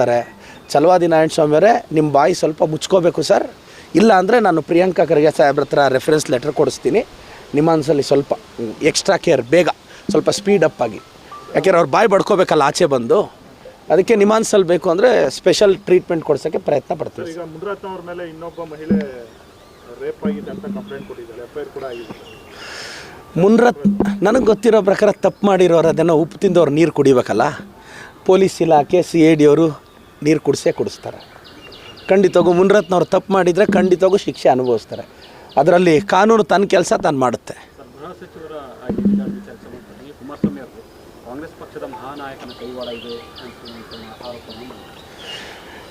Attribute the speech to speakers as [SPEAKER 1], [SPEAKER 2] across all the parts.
[SPEAKER 1] ತಾರೆ ಚಲವಾದಿ ನಾರಾಯಣ ಸ್ವಾಮಿ ಅವರೇ ನಿಮ್ಮ ಬಾಯಿ ಸ್ವಲ್ಪ ಮುಚ್ಕೋಬೇಕು ಸರ್. ಇಲ್ಲ ಅಂದರೆ ನಾನು ಪ್ರಿಯಾಂಕಾ ಖರ್ಗೆ ಸಾಹೇಬ್ರ ಹತ್ರ ರೆಫರೆನ್ಸ್ ಲೆಟರ್ ಕೊಡಿಸ್ತೀನಿ. ನಿಮ್ಮ ಅನ್ಸಲ್ಲಿ ಸ್ವಲ್ಪ ಎಕ್ಸ್ಟ್ರಾ ಕೇರ್ ಬೇಗ ಸ್ವಲ್ಪ ಸ್ಪೀಡ್ ಅಪ್ ಆಗಿ. ಯಾಕೆಂದ್ರೆ ಅವ್ರು ಬಾಯಿ ಬಡ್ಕೋಬೇಕಲ್ಲ ಆಚೆ ಬಂದು. ಅದಕ್ಕೆ ನಿಮ್ಮ ಅನ್ಸಲ್ಲಿ ಬೇಕು ಅಂದರೆ ಸ್ಪೆಷಲ್ ಟ್ರೀಟ್ಮೆಂಟ್ ಕೊಡ್ಸೋಕ್ಕೆ ಪ್ರಯತ್ನ ಪಡ್ತೀವಿ
[SPEAKER 2] ಈಗ ಮುದ್ರತ್ನ ಅವ್ರ ಮೇಲೆ ಇನ್ನೊಬ್ಬ ಮಹಿಳೆ ರೇಪ್ ಆಗಿದೆ ಅಂತ ಕಂಪ್ಲೇಂಟ್ ಕೊಟ್ಟಿದ್ದಾರೆ. ಎಫ್ ಕೂಡ ಆಗಿದೆ.
[SPEAKER 1] ಮುನ್ರತ್ ನನಗೆ ಗೊತ್ತಿರೋ ಪ್ರಕಾರ ತಪ್ಪು ಮಾಡಿರೋರು ಅದನ್ನು ಉಪ್ಪು ತಿಂದವ್ರು ನೀರು ಕುಡಿಬೇಕಲ್ಲ. ಪೊಲೀಸ್ ಇಲಾಖೆ ಸಿ ಎ ಡಿ ಅವರು ನೀರು ಕುಡಿಸೇ ಕುಡಿಸ್ತಾರೆ. ಖಂಡಿತವಾಗೂ ಮುನ್ರತ್ನವ್ರು ತಪ್ಪು ಮಾಡಿದರೆ ಖಂಡಿತವಾಗೂ ಶಿಕ್ಷೆ ಅನುಭವಿಸ್ತಾರೆ. ಅದರಲ್ಲಿ ಕಾನೂನು ತನ್ನ ಕೆಲಸ ತಾನು ಮಾಡುತ್ತೆ.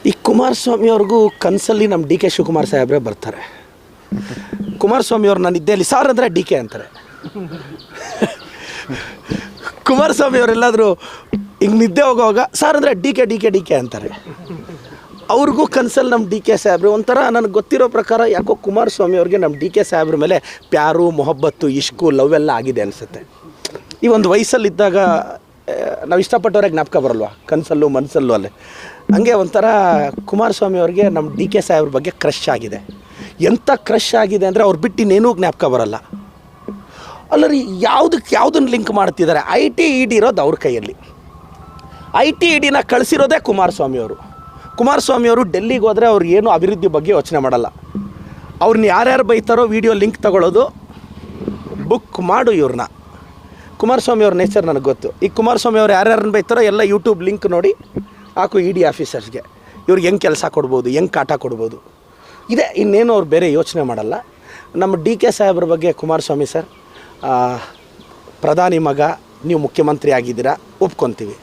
[SPEAKER 3] ಈ ಕುಮಾರಸ್ವಾಮಿ
[SPEAKER 1] ಅವ್ರಿಗೂ ಕನಸಲ್ಲಿ ನಮ್ಮ ಡಿ ಕೆ ಶಿವಕುಮಾರ್ ಸಾಹೇಬ್ರೆ ಬರ್ತಾರೆ. ಕುಮಾರಸ್ವಾಮಿ ಅವ್ರು ನಾನು ಇದ್ದೇ ಅಲ್ಲಿ ಸಾರ್ ಅಂದರೆ ಡಿ ಕೆ ಅಂತಾರೆ. ಕುಮಾರಸ್ವಾಮಿ ಅವರೆಲ್ಲಾದರೂ ಹಿಂಗೆ ನಿದ್ದೆ ಹೋಗೋವಾಗ, ಸರ್ ಅಂದರೆ D K D K D K ಅಂತಾರೆ. ಅವ್ರಿಗೂ ಕನ್ಸಲ್ಲಿ ನಮ್ಮ ಡಿ ಕೆ ಸಾಹೇಬ್ರು, ಒಂಥರ ನನಗೆ ಗೊತ್ತಿರೋ ಪ್ರಕಾರ ಯಾಕೋ ಕುಮಾರಸ್ವಾಮಿ ಅವ್ರಿಗೆ ನಮ್ಮ ಡಿ ಕೆ ಸಾಹೇಬ್ರ ಮೇಲೆ ಪ್ಯಾರು, ಮೊಹಬ್ಬತ್ತು, ಇಷ್ಕು, ಲವ್ ಎಲ್ಲ ಆಗಿದೆ ಅನಿಸುತ್ತೆ. ಈ ಒಂದು ವಯಸ್ಸಲ್ಲಿದ್ದಾಗ ನಾವು ಇಷ್ಟಪಟ್ಟವ್ರಿಗೆ ಜ್ಞಾಪಕ ಬರಲ್ವಾ? ಕನಸಲ್ಲೂ ಮನಸ್ಸಲ್ಲೂ ಅಲ್ಲೇ. ಹಂಗೆ ಒಂಥರ ಕುಮಾರಸ್ವಾಮಿ ಅವ್ರಿಗೆ ನಮ್ಮ ಡಿ ಕೆ ಸಾಹೇಬ್ರ ಬಗ್ಗೆ ಕ್ರಶ್ ಆಗಿದೆ. ಎಂಥ ಕ್ರಶ್ ಆಗಿದೆ ಅಂದರೆ ಅವ್ರು ಬಿಟ್ಟು ಇನ್ನೇನೂ ಜ್ಞಾಪಕ ಬರಲ್ಲ. ಅಲ್ಲರಿ ಯಾವುದಕ್ಕೆ ಯಾವುದನ್ನು ಲಿಂಕ್ ಮಾಡ್ತಿದ್ದಾರೆ ಐ ಟಿ ಇ ಡಿ ಇರೋದು ಅವ್ರ ಕೈಯಲ್ಲಿ. ಐ ಟಿ ಇ ಡಿನ ಕಳಿಸಿರೋದೇ ಕುಮಾರಸ್ವಾಮಿಯವರು. ಕುಮಾರಸ್ವಾಮಿಯವರು ಡೆಲ್ಲಿಗೆ ಹೋದರೆ ಅವ್ರು ಏನು ಅಭಿವೃದ್ಧಿ ಬಗ್ಗೆ ಯೋಚನೆ ಮಾಡಲ್ಲ. ಅವ್ರನ್ನ ಯಾರ್ಯಾರು ಬೈತಾರೋ ವಿಡಿಯೋ ಲಿಂಕ್ ತಗೊಳ್ಳೋದು ಬುಕ್ ಮಾಡು ಇವ್ರನ್ನ ಕುಮಾರಸ್ವಾಮಿ ಅವ್ರ ನೇಚರ್ ನನಗೆ ಗೊತ್ತು. ಈ ಕುಮಾರಸ್ವಾಮಿ ಅವ್ರು ಯಾರ್ಯಾರನ್ನ ಬೈತಾರೋ ಎಲ್ಲ ಯೂಟ್ಯೂಬ್ ಲಿಂಕ್ ನೋಡಿ ಹಾಕು ಇ ಡಿ ಆಫೀಸರ್ಸ್ಗೆ ಇವ್ರಿಗೆ ಹೆಂಗೆ ಕೆಲಸ ಕೊಡ್ಬೋದು, ಹೆಂಗೆ ಕಾಟ ಕೊಡ್ಬೋದು. ಇದೆ, ಇನ್ನೇನು ಅವ್ರು ಬೇರೆ ಯೋಚನೆ ಮಾಡಲ್ಲ. ನಮ್ಮ ಡಿ ಕೆ ಸಾಹೇಬ್ರ ಬಗ್ಗೆ ಕುಮಾರಸ್ವಾಮಿ ಸರ್ ಪ್ರಧಾನಿ ಮಗ, ನೀವು ಮುಖ್ಯಮಂತ್ರಿ ಆಗಿದ್ದೀರಾ, ಒಪ್ಕೊತೀವಿ.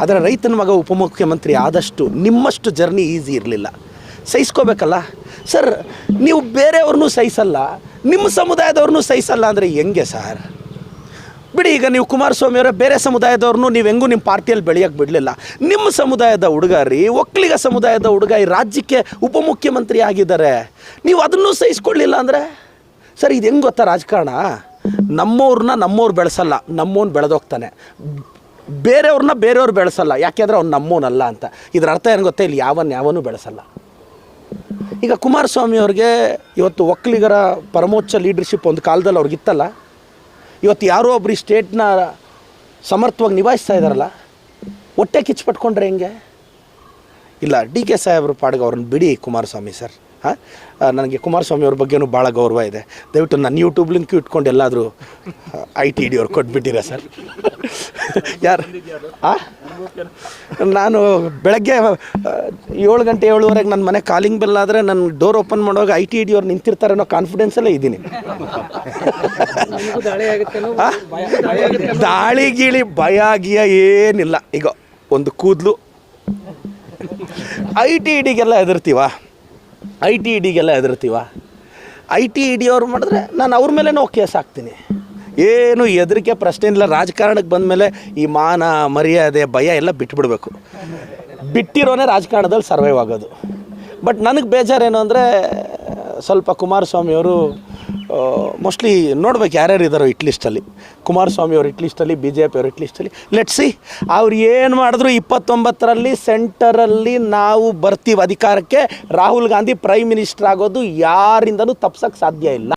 [SPEAKER 1] ಆದರೆ ರೈತನ ಮಗ ಉಪಮುಖ್ಯಮಂತ್ರಿ ಆದಷ್ಟು ನಿಮ್ಮಷ್ಟು ಜರ್ನಿ ಈಸಿ ಇರಲಿಲ್ಲ. ಸಹಿಸ್ಕೋಬೇಕಲ್ಲ? ಸರ್, ನೀವು ಬೇರೆಯವ್ರನ್ನೂ ಸಹಿಸಲ್ಲ, ನಿಮ್ಮ ಸಮುದಾಯದವ್ರನ್ನೂ ಸಹಿಸಲ್ಲ ಅಂದರೆ ಹೆಂಗೆ ಸರ್? ಬಿಡಿ, ಈಗ ನೀವು ಕುಮಾರಸ್ವಾಮಿ ಅವರ, ಬೇರೆ ಸಮುದಾಯದವ್ರನ್ನೂ ನೀವು ಹೆಂಗೂ ನಿಮ್ಮ ಪಾರ್ಟಿಯಲ್ಲಿ ಬೆಳೆಯೋಕ್ಕೆ ಬಿಡಲಿಲ್ಲ. ನಿಮ್ಮ ಸಮುದಾಯದ ಹುಡುಗ ರೀ ಒಕ್ಕಲಿಗ ಸಮುದಾಯದ ಹುಡುಗ ಈ ರಾಜ್ಯಕ್ಕೆ ಉಪಮುಖ್ಯಮಂತ್ರಿ ಆಗಿದ್ದಾರೆ. ನೀವು ಅದನ್ನೂ ಸಹಿಸ್ಕೊಳ್ಳಿಲ್ಲ ಅಂದರೆ? ಸರ್, ಇದು ಹೆಂಗೆ ಗೊತ್ತಾ ರಾಜಕಾರಣ? ನಮ್ಮವ್ರನ್ನ ನಮ್ಮವ್ರು ಬೆಳೆಸಲ್ಲ ನಮ್ಮವ್ನು ಬೆಳೆದೋಗ್ತಾನೆ. ಬೇರೆಯವ್ರನ್ನ ಬೇರೆಯವ್ರು ಬೆಳೆಸಲ್ಲ, ಯಾಕೆಂದರೆ ಅವ್ನು ನಮ್ಮವನಲ್ಲ ಅಂತ. ಇದರ ಅರ್ಥ ಏನು ಗೊತ್ತಾ? ಇಲ್ಲಿ ಯಾವನ್ನ ಯಾವನೂ ಬೆಳೆಸಲ್ಲ. ಈಗ ಕುಮಾರಸ್ವಾಮಿ ಅವ್ರಿಗೆ ಇವತ್ತು ಒಕ್ಕಲಿಗರ ಪರಮೋಚ್ಚ ಲೀಡರ್ಶಿಪ್ ಒಂದು ಕಾಲದಲ್ಲಿ ಅವ್ರಿಗಿತ್ತಲ್ಲ ಇವತ್ತು ಯಾರೋ ಒಬ್ರು ಈ ಸ್ಟೇಟ್ನ ಸಮರ್ಥವಾಗಿ ನಿಭಾಯಿಸ್ತಾ ಇದ್ದಾರಲ್ಲ ಹೊಟ್ಟೆ ಕಿಚ್ಚು ಪಟ್ಕೊಂಡ್ರೆ ಹೆಂಗೆ? ಇಲ್ಲ, ಡಿ ಕೆ ಸಾಹೇಬ್ರ ಪಾಡ್ಗೆ ಅವ್ರನ್ನ ಬಿಡಿ ಕುಮಾರಸ್ವಾಮಿ ಸರ್. ಹಾಂ? ನನಗೆ ಕುಮಾರಸ್ವಾಮಿ ಅವ್ರ ಬಗ್ಗೆನೂ ಭಾಳ ಗೌರವ ಇದೆ. ದಯವಿಟ್ಟು ನನ್ನ ಯೂಟ್ಯೂಬ್ ಲಿಂಕ್ ಇಟ್ಕೊಂಡು ಎಲ್ಲಾದರೂ ಐ ಟಿ ಡಿ ಅವ್ರು ಕೊಟ್ಬಿಟ್ಟಿರ ಸರ್? ಯಾರು? ನಾನು ಬೆಳಗ್ಗೆ ಏಳು ಗಂಟೆ ಏಳುವರೆಗೆ ನನ್ನ ಮನೆ ಕಾಲಿಂಗ್ ಬೆಲ್ ಆದರೆ ನನ್ನ ಡೋರ್ ಓಪನ್ ಮಾಡುವಾಗ ಐ ಟಿ ಡಿ ಅವ್ರು ನಿಂತಿರ್ತಾರೆ ಅನ್ನೋ ಕಾನ್ಫಿಡೆನ್ಸಲ್ಲೇ ಇದ್ದೀನಿ? ದಾಳಿ ಗೀಳಿ ಭಯ ಗಿಯ ಏನಿಲ್ಲ. ಈಗ ಒಂದು ಕೂದಲು. ಐ ಟಿ ಡಿಗೆಲ್ಲ ಹೆದರ್ತೀವ? ಐ ಟಿ ಇಡಿಗೆಲ್ಲ ಹೆದರ್ತೀವ? ಐ ಟಿ ಇಡಿ ಅವ್ರು ಮಾಡಿದ್ರೆ ನಾನು ಅವ್ರ ಮೇಲೆ ನೋ ಕೇಸ್ ಹಾಕ್ತೀನಿ. ಏನು ಹೆದರಿಕೆ ಪ್ರಶ್ನೆ ಇಲ್ಲ, ರಾಜಕಾರಣಕ್ಕೆ ಬಂದಮೇಲೆ ಈ ಮಾನ, ಮರ್ಯಾದೆ, ಭಯ ಎಲ್ಲ ಬಿಟ್ಬಿಡ್ಬೇಕು. ಬಿಟ್ಟಿರೋನೇ ರಾಜಕಾರಣದಲ್ಲಿ ಸರ್ವೈವ್ ಆಗೋದು. ಬಟ್ ನನಗೆ ಬೇಜಾರೇನು ಅಂದರೆ ಸ್ವಲ್ಪ ಕುಮಾರಸ್ವಾಮಿ ಅವರು ಮೋಸ್ಟ್ಲಿ ನೋಡ್ಬೇಕು ಯಾರ್ಯಾರು ಇದ್ದಾರೋ ಇಟ್ ಲಿಸ್ಟಲ್ಲಿ ಕುಮಾರಸ್ವಾಮಿ ಅವ್ರ ಇಟ್ ಲಿಸ್ಟಲ್ಲಿ ಬಿ ಜೆ ಪಿ ಅವ್ರ ಇಟ್ ಲಿಸ್ಟಲ್ಲಿ ಲೆಟ್ ಸಿ ಅವ್ರು ಏನು ಮಾಡಿದ್ರು ಇಪ್ಪತ್ತೊಂಬತ್ತರಲ್ಲಿ ಸೆಂಟರಲ್ಲಿ ನಾವು ಬರ್ತೀವಿ ಅಧಿಕಾರಕ್ಕೆ. ರಾಹುಲ್ ಗಾಂಧಿ ಪ್ರೈಮ್ ಮಿನಿಸ್ಟರ್ ಆಗೋದು ಯಾರಿಂದಲೂ ತಪ್ಸೋಕ್ಕೆ ಸಾಧ್ಯ ಇಲ್ಲ.